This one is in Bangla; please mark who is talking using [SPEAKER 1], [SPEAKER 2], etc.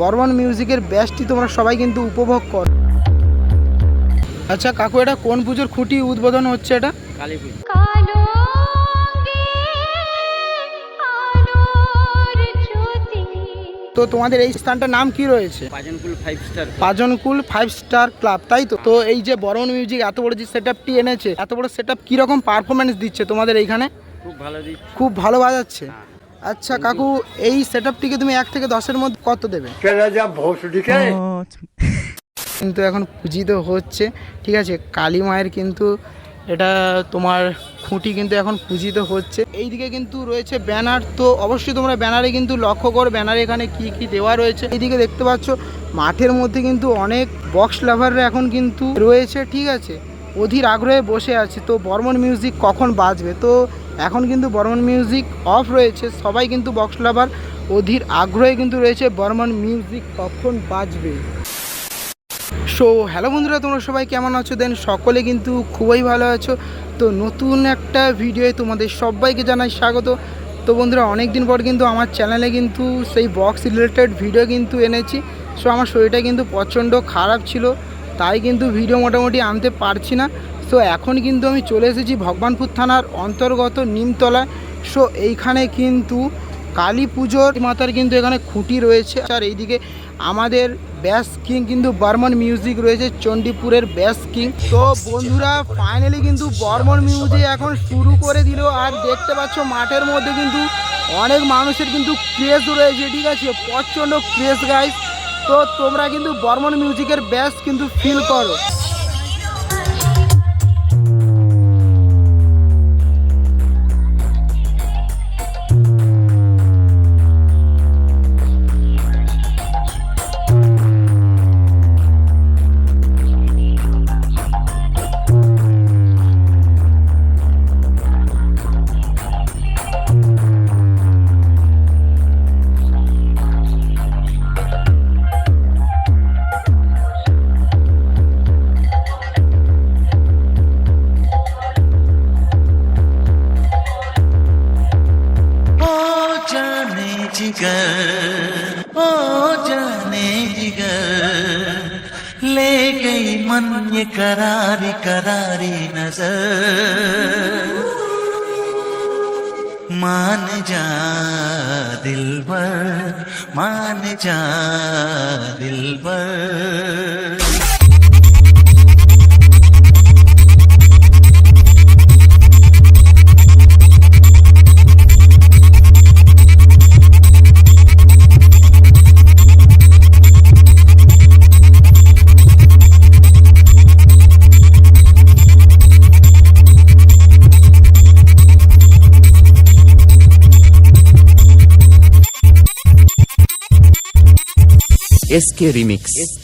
[SPEAKER 1] বর্মন মিউজিকের ব্যাসটি তোমরা সবাই কিন্তু উপভোগ কর। আচ্ছা কাকু এটা কোন পুজোর খুঁটি উদ্বোধন হচ্ছে এটা?
[SPEAKER 2] কালী পুজো।
[SPEAKER 1] তো তোমাদের এই স্থানটার নাম কি রয়েছে?
[SPEAKER 2] পাজনকুল ফাইভ স্টার
[SPEAKER 1] পাজনকুল ফাইভ স্টার ক্লাব তাই তো? তো এই যে বর্মন মিউজিক এত বড় যে সেট আপটি এনেছে এত বড় সেট আপ কীরকম পারফরমেন্স দিচ্ছে তোমাদের এইখানে?
[SPEAKER 2] খুব ভালো
[SPEAKER 1] খুব ভালো বাজাচ্ছে।
[SPEAKER 2] হ্যাঁ।
[SPEAKER 1] আচ্ছা কাকু, এই সেটআপটিকে তুমি এক থেকে দশের মধ্যে কত দেবে? কিন্তু এখন পূজিত হচ্ছে, ঠিক আছে, কালী মায়ের কিন্তু এটা তোমার খুঁটি কিন্তু এখন পূজিত হচ্ছে। এইদিকে কিন্তু রয়েছে ব্যানার, তো অবশ্যই তোমরা ব্যানারে কিন্তু লক্ষ্য করো, ব্যানারে এখানে কি কি দেওয়া রয়েছে। এইদিকে দেখতে পাচ্ছ, মাঠের মধ্যে কিন্তু অনেক বক্স লাভাররা এখন কিন্তু রয়েছে, ঠিক আছে, অধীর আগ্রহে বসে আছে। তো বর্মন মিউজিক কখন বাজবে? তো এখন কিন্তু বর্মন মিউজিক অফ রয়েছে, সবাই কিন্তু বক্স লাভার অধীর আগ্রহে কিন্তু রয়েছে বর্মন মিউজিক কখন বাজবে। সো হ্যালো বন্ধুরা, তোমরা সবাই কেমন আছো? দেন সকলে কিন্তু খুবই ভালো আছো। তো নতুন একটা ভিডিওয়ে তোমাদের সবাইকে জানাই স্বাগত। তো বন্ধুরা অনেক দিন পর কিন্তু আমার চ্যানেলে কিন্তু সেই বক্স রিলেটেড ভিডিও কিন্তু এনেছি। সো আমার শরীরটা কিন্তু প্রচণ্ড খারাপ ছিল, তাই কিন্তু ভিডিও মোটামুটি আনতে পারছি না। সো এখন কিন্তু আমি চলে এসেছি ভগবানপুর থানার অন্তর্গত নিমতলায়। সো এইখানে কিন্তু কালী পুজোর মাতার কিন্তু এখানে খুঁটি রয়েছে। আর এইদিকে আমাদের ব্যাস কিং কিন্তু বর্মন মিউজিক রয়েছে, চণ্ডীপুরের ব্যাস কিং। তো বন্ধুরা ফাইনালি কিন্তু বর্মন মিউজিক এখন শুরু করে দিল। আর দেখতে পাচ্ছ, মাঠের মধ্যে কিন্তু অনেক মানুষের কিন্তু ক্রেজ রয়েছে, ঠিক আছে? প্রচণ্ড ক্রেজ গাইস তো তোমরা কিন্তু বর্মন মিউজিকের ব্যাস কিন্তু ফিল করো।
[SPEAKER 3] जिगर। ओ जाने जिगर। ले गई मन ये करारी करारी नज़र। मान जा दिल मान जा दिल
[SPEAKER 4] Eski Remix. Eski